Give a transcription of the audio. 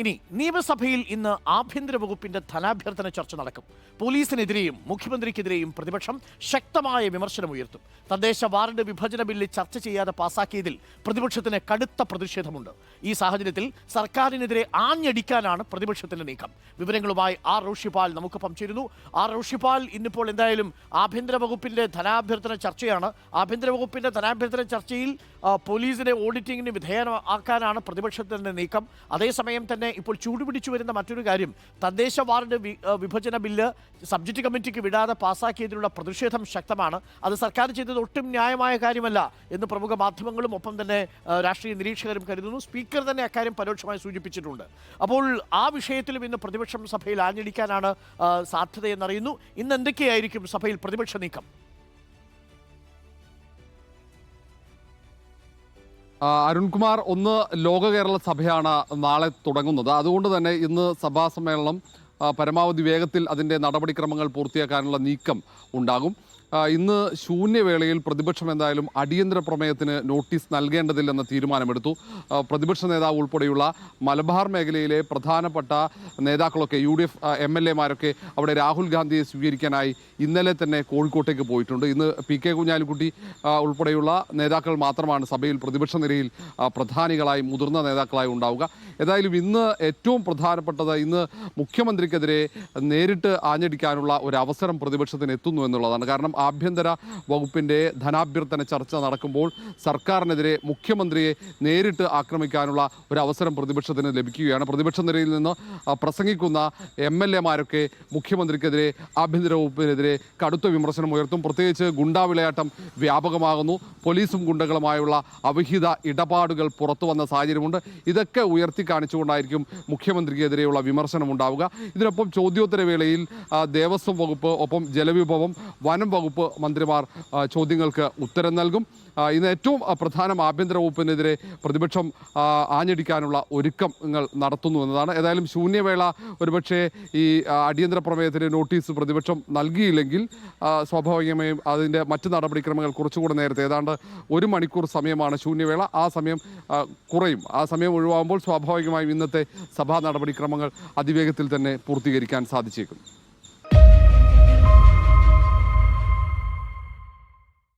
ഇനി നിയമസഭയിൽ ഇന്ന് ആഭ്യന്തര വകുപ്പിന്റെ ധനാഭ്യർത്ഥന ചർച്ച നടക്കും. പോലീസിനെതിരെയും മുഖ്യമന്ത്രിക്കെതിരെയും പ്രതിപക്ഷം ശക്തമായ വിമർശനം ഉയർത്തും. തദ്ദേശ വാർഡ് വിഭജന ബില്ല് ചർച്ച ചെയ്യാതെ പാസാക്കിയതിൽ പ്രതിപക്ഷത്തിന് കടുത്ത പ്രതിഷേധമുണ്ട്. ഈ സാഹചര്യത്തിൽ സർക്കാരിനെതിരെ ആഞ്ഞടിക്കാനാണ് പ്രതിപക്ഷത്തിന്റെ നീക്കം. വിവരങ്ങളുമായി ആർ റോഷിപാൽ നമുക്കൊപ്പം ചേരുന്നു. ആർ റോഷിപാൽ ഇന്നിപ്പോൾ എന്തായാലും ആഭ്യന്തര വകുപ്പിന്റെ ധനാഭ്യർത്ഥന ചർച്ചയാണ്. ആഭ്യന്തര വകുപ്പിന്റെ ധനാഭ്യർത്ഥന ചർച്ചയിൽ പോലീസിനെ ഓഡിറ്റിംഗിന് വിധേയമാക്കാനാണ് പ്രതിപക്ഷത്തിന്റെ നീക്കം. അതേസമയം തന്നെ ഇപ്പോൾ ചൂടുപിടിച്ചു വരുന്ന മറ്റൊരു കാര്യം. തദ്ദേശ വാർഡ് വിഭജന ബില്ല് സബ്ജക്ട് കമ്മിറ്റിക്ക് വിടാതെ പാസാക്കിയതിലുള്ള പ്രതിഷേധം ശക്തമാണ്. അത് സർക്കാർ ചെയ്തത് ഒട്ടും ന്യായമായ കാര്യമല്ല എന്ന് പ്രമുഖ മാധ്യമങ്ങളും ഒപ്പം തന്നെ രാഷ്ട്രീയ നിരീക്ഷകരും കരുതുന്നു. സ്പീക്കർ തന്നെ അക്കാര്യം പരോക്ഷമായി സൂചിപ്പിച്ചിട്ടുണ്ട്. അപ്പോൾ ആ വിഷയത്തിലും ഇന്ന് പ്രതിപക്ഷം സഭയിൽ ആഞ്ഞടിക്കാനാണ് സാധ്യതയെന്നറിയുന്നു. ഇന്ന് എന്തൊക്കെയായിരിക്കും സഭയിൽ പ്രതിപക്ഷ നീക്കം? അരുൺകുമാർ ഒന്ന് ലോക കേരള സഭയാണ് നാളെ തുടങ്ങുന്നത്. അതുകൊണ്ട് തന്നെ ഇന്ന് സഭാ സമ്മേളനം പരമാവധി വേഗത്തിൽ അതിന്റെ നടപടിക്രമങ്ങൾ പൂർത്തിയാക്കാനുള്ള നീക്കം ഉണ്ടാകും. ഇന്ന് ശൂന്യവേളയിൽ പ്രതിപക്ഷം എന്തായാലും അടിയന്തര പ്രമേയത്തിന് നോട്ടീസ് നൽകേണ്ടതില്ലെന്ന തീരുമാനമെടുത്തു. പ്രതിപക്ഷ നേതാവ് ഉൾപ്പെടെയുള്ള മലബാർ മേഖലയിലെ പ്രധാനപ്പെട്ട നേതാക്കളൊക്കെ U D F M L എമാരൊക്കെ അവിടെ രാഹുൽ ഗാന്ധിയെ സ്വീകരിക്കാനായി ഇന്നലെ തന്നെ കോഴിക്കോട്ടേക്ക് പോയിട്ടുണ്ട്. ഇന്ന് പി കെ കുഞ്ഞാലിക്കുട്ടി ഉൾപ്പെടെയുള്ള നേതാക്കൾ മാത്രമാണ് സഭയിൽ പ്രതിപക്ഷ നിരയിൽ പ്രധാനികളായി മുതിർന്ന നേതാക്കളായി ഉണ്ടാവുക. ഏതായാലും ഇന്ന് ഏറ്റവും പ്രധാനപ്പെട്ടത് ഇന്ന് മുഖ്യമന്ത്രിക്കെതിരെ നേരിട്ട് ആഞ്ഞടിക്കാനുള്ള ഒരു അവസരം പ്രതിപക്ഷത്തിന് എത്തുന്നു എന്നുള്ളതാണ്. കാരണം ആഭ്യന്തര വകുപ്പിന്റെ ധനാഭ്യർത്ഥന ചർച്ച നടക്കുമ്പോൾ സർക്കാരിനെതിരെ മുഖ്യമന്ത്രിയെ നേരിട്ട് ആക്രമിക്കാനുള്ള ഒരു അവസരം പ്രതിപക്ഷത്തിന് ലഭിക്കുകയാണ്. പ്രതിപക്ഷ നിരയിൽ നിന്ന് പ്രസംഗിക്കുന്ന എം എൽ എമാരൊക്കെ മുഖ്യമന്ത്രിക്കെതിരെ ആഭ്യന്തര വകുപ്പിനെതിരെ കടുത്ത വിമർശനം ഉയർത്തും. പ്രത്യേകിച്ച് ഗുണ്ടാവിളയാട്ടം വ്യാപകമാകുന്നു. പോലീസും ഗുണ്ടകളുമായുള്ള അവിഹിത ഇടപാടുകൾ പുറത്തു വന്ന സാഹചര്യമുണ്ട്. ഇതൊക്കെ ഉയർത്തി കാണിച്ചുകൊണ്ടായിരിക്കും മുഖ്യമന്ത്രിക്കെതിരെയുള്ള വിമർശനം ഉണ്ടാവുക. ഇതിനൊപ്പം ചോദ്യോത്തരവേളയിൽ ദേവസ്വം വകുപ്പ് ഒപ്പം ജലവിഭവം വനം വകുപ്പ് മന്ത്രിമാർ ചോദ്യങ്ങൾക്ക് ഉത്തരം നൽകും. ഇന്ന് ഏറ്റവും പ്രധാനം ആഭ്യന്തര വകുപ്പിനെതിരെ പ്രതിപക്ഷം ആഞ്ഞടിക്കാനുള്ള ഒരുക്കങ്ങൾ നടത്തുന്നു എന്നതാണ്. ഏതായാലും ശൂന്യവേള ഒരുപക്ഷെ ഈ അടിയന്തര പ്രമേയത്തിന് നോട്ടീസ് പ്രതിപക്ഷം നൽകിയില്ലെങ്കിൽ സ്വാഭാവികമായും അതിന്റെ മറ്റ് നടപടിക്രമങ്ങൾ കുറച്ചുകൂടെ നേരത്തെ. ഏതാണ്ട് ഒരു മണിക്കൂർ സമയമാണ് ശൂന്യവേള. ആ സമയം കുറയും. ആ സമയം ഒഴിവാകുമ്പോൾ സ്വാഭാവികമായും ഇന്നത്തെ സഭാ നടപടിക്രമങ്ങൾ അതിവേഗത്തിൽ തന്നെ പൂർത്തീകരിക്കാൻ സാധിച്ചേക്കും.